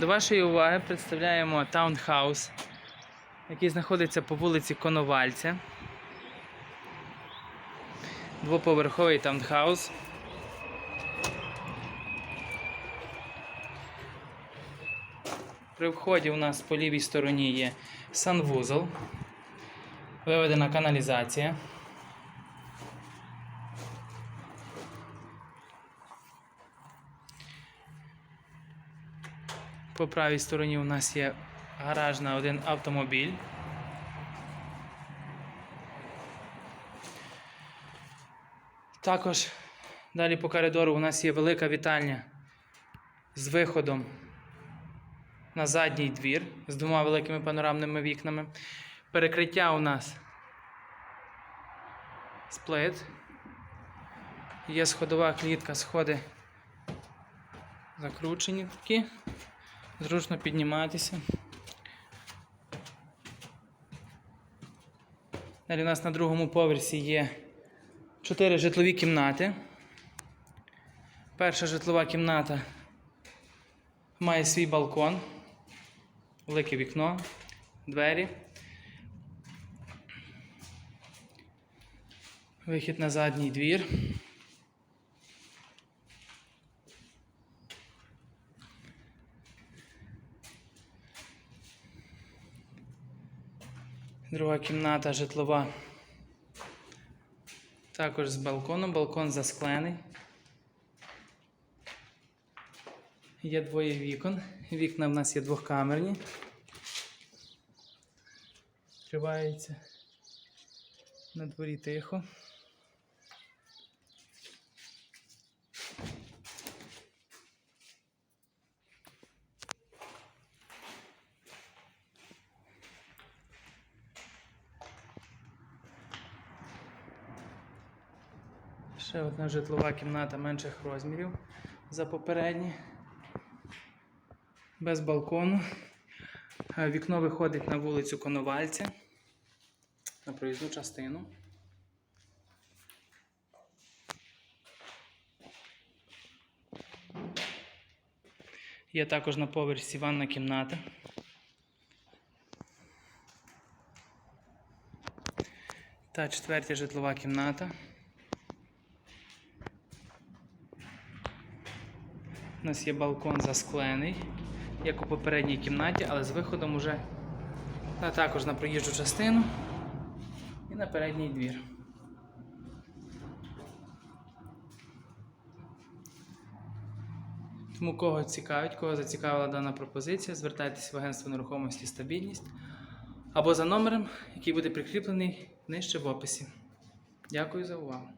До вашої уваги представляємо таунхаус, який знаходиться по вулиці Коновальця. Двоповерховий таунхаус. При вході у нас по лівій стороні є санвузол, виведена каналізація. По правій стороні у нас є гараж на один автомобіль. Також далі по коридору у нас є велика вітальня з виходом на задній двір з двома великими панорамними вікнами. Перекриття у нас сплит. Є сходова клітка, сходи закручені такі. Зручно підніматися. Далі у нас на другому поверсі є чотири житлові кімнати. Перша житлова кімната має свій балкон, велике вікно, двері. Вихід на задній двір. Друга кімната житлова. Також з балконом. Балкон засклений. Є двоє вікон. Вікна в нас є двохкамерні. Відкривається. На дворі тихо. Ще одна житлова кімната менших розмірів за попередні. Без балкону. Е, Вікно виходить на вулицю Коновальця. На проїзну частину. Є також на поверсі ванна кімната. Та четвертя житлова кімната. У нас є балкон засклений, як у попередній кімнаті, але з виходом уже на також на проїжджу частину і на передній двір. Тому кого цікавить, кого зацікавила дана пропозиція, звертайтеся в агентство нерухомості стабільність або за номером, який буде прикріплений нижче в описі. Дякую за увагу.